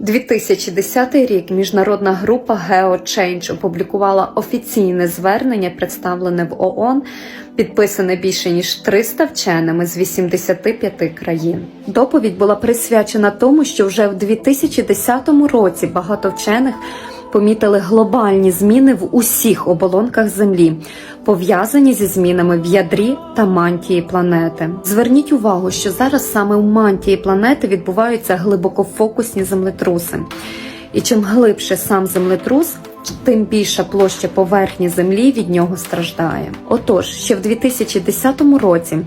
2010 рік міжнародна група GeoChange опублікувала офіційне звернення, представлене в ООН, підписане більше ніж 300 вченими з 85 країн. Доповідь була присвячена тому, що вже в 2010 році багато вчених помітили глобальні зміни в усіх оболонках Землі, пов'язані зі змінами в ядрі та мантії планети. Зверніть увагу, що зараз саме у мантії планети відбуваються глибокофокусні землетруси. І чим глибше сам землетрус, тим більша площа поверхні землі від нього страждає. Отож, ще в 2010 році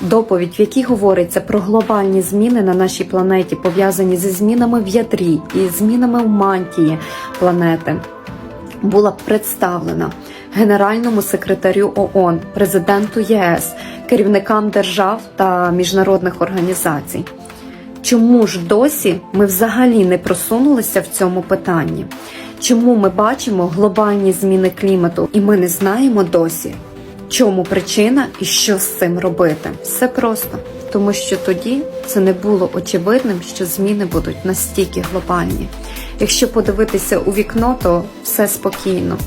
доповідь, в якій говориться про глобальні зміни на нашій планеті, пов'язані зі змінами в ядрі і змінами в мантії планети, була представлена Генеральному секретарю ООН, президенту ЄС, керівникам держав та міжнародних організацій. Чому ж досі ми взагалі не просунулися в цьому питанні? Чому ми бачимо глобальні зміни клімату, і ми не знаємо досі, чому причина і що з цим робити? Все просто, тому що тоді це не було очевидним, що зміни будуть настільки глобальні. Якщо подивитися у вікно, то все спокійно.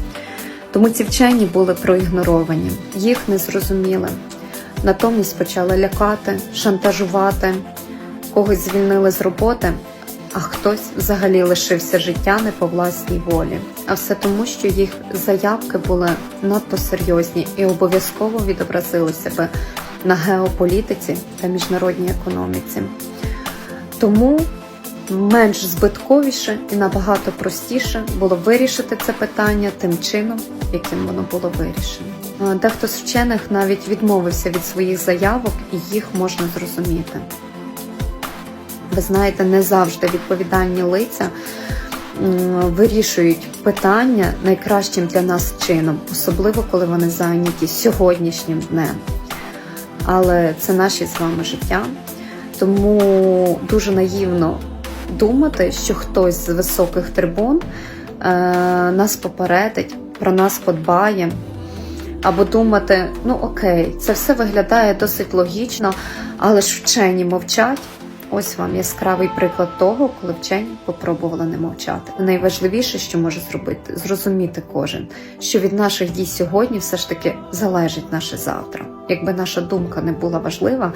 Тому ці вчені були проігноровані, їх не зрозуміли. Натомість почали лякати, шантажувати, когось звільнили з роботи, а хтось взагалі лишився життя не по власній волі. А все тому, що їх заявки були надто серйозні і обов'язково відобразили себе на геополітиці та міжнародній економіці. Тому менш збитковіше і набагато простіше було вирішити це питання тим чином, яким воно було вирішено. Дехто з вчених навіть відмовився від своїх заявок, і їх можна зрозуміти. Ви знаєте, не завжди відповідальні лиця вирішують питання найкращим для нас чином, особливо коли вони зайняті сьогоднішнім днем. Але це наші з вами життя, тому дуже наївно думати, що хтось з високих трибун е, нас попередить, про нас подбає. Або думати, ну окей, це все виглядає досить логічно, але ж вчені мовчать. Ось вам яскравий приклад того, коли вчені попробували не мовчати. Найважливіше, що може зробити, зрозуміти кожен, що від наших дій сьогодні все ж таки залежить наше завтра. Якби наша думка не була важлива,